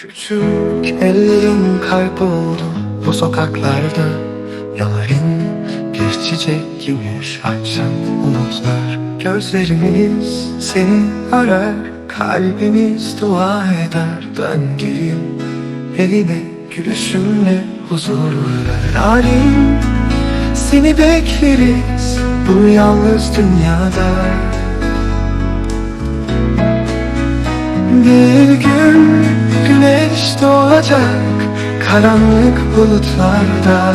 Küçük ellerim kayboldu bu sokaklarda. Yanarım bir çiçek gibi açan umutlar. Gözlerimiz seni arar Kalbimiz dua eder. Dön geri eline gülüşünle huzur ver. Narin seni bekleriz bu yalnız dünyada. Bir gün güneş doğacak karanlık bulutlarda.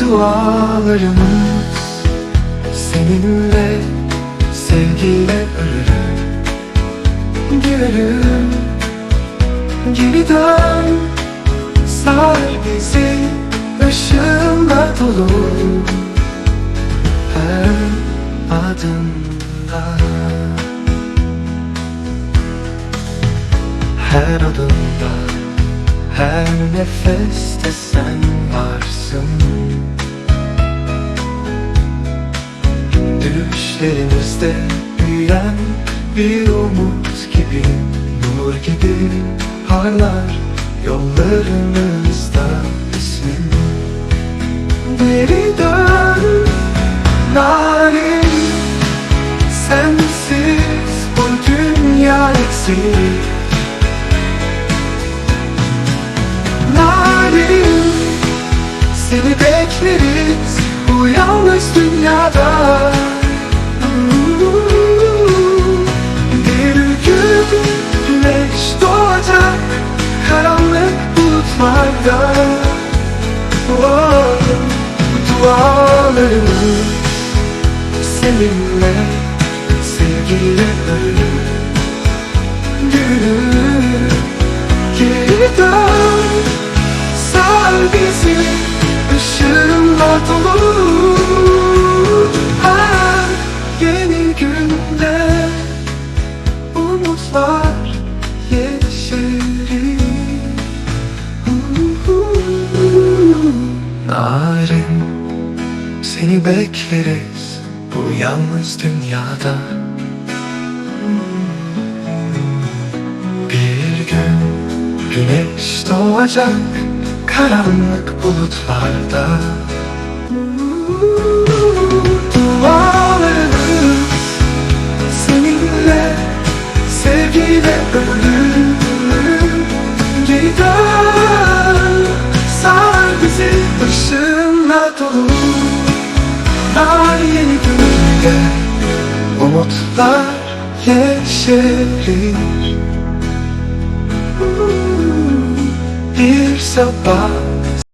Dualarımız seninle sevgiyle ölür. Gülerim geri dön Sar bizi ışığınla dolu. Her adımda Her adımda Her nefeste sen varsın. Düşlerimizde büyüyen bir umut gibi Nur gibi parlar yollarımızda ismin Geri dön narin Sensiz bu dünya eksik Seni bekleriz bu yalnız dünyada. Bir gün güneş doğacak karanlık bulutlarda. Oh, Dualarımız seninle sevgiyle ölür. Gülür geri dön Sar bizi ışığınla dolu Her yeni günde. Umutlar yeşerir. Narin seni bekleriz bu yalnız dünyada. Bir gün güneş doğacak karanlık bulutlarda umutlar yeşerir. Bir sabah